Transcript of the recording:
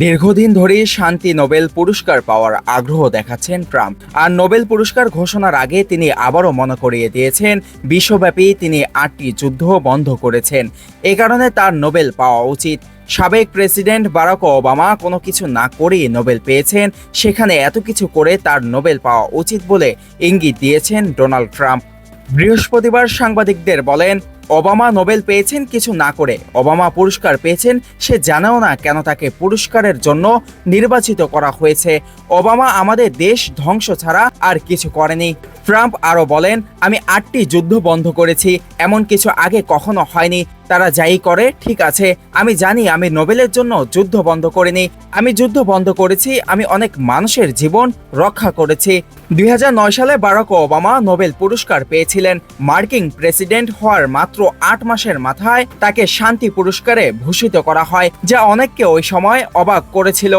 দীর্ঘদিন ধরেই শান্তি নোবেল পুরস্কার পাওয়ার আগ্রহ দেখাচ্ছেন ট্রাম্প। আর নোবেল পুরস্কার ঘোষণার আগে তিনি আবারও মনে করিয়ে দিয়েছেন, বিশ্বব্যাপী তিনি আটটি যুদ্ধ বন্ধ করেছেন। এ কারণে তার নোবেল পাওয়া উচিত। সাবেক প্রেসিডেন্ট বারাক ওবামা কোনো কিছু না করেই নোবেল পেয়েছেন, সেখানে এত কিছু করে তার নোবেল পাওয়া উচিত বলে ইঙ্গিত দিয়েছেন ডোনাল্ড ট্রাম্প। বৃহস্পতিবার সাংবাদিকদের বলেন ওবামা নোবেল পেয়েছেন কিছু না করে। ওবামা পুরস্কার পেয়েছেন, সে জানেও না কেন তাকে পুরস্কারের জন্য নির্বাচিত করা হয়েছে। ওবামা আমাদের দেশ ধ্বংস ছাড়া আর কিছু করেনি। ট্রাম্প আরও বলেন, আমি আটটি যুদ্ধ বন্ধ করেছি, এমন কিছু আগে কখনো হয়নি। তারা যাই করে, ঠিক আছে। আমি জানি আমি নোবেলের জন্য যুদ্ধ বন্ধ করিনি। আমি যুদ্ধ বন্ধ করেছি, আমি অনেক মানুষের জীবন রক্ষা করেছি। দুই হাজার নয় সালে বারাক ওবামা নোবেল পুরস্কার পেয়েছিলেন। মার্কিন প্রেসিডেন্ট হওয়ার মাত্র আট মাসের মাথায় তাকে শান্তি পুরস্কারে ভূষিত করা হয়, যা অনেককে ওই সময় অবাক করেছিল।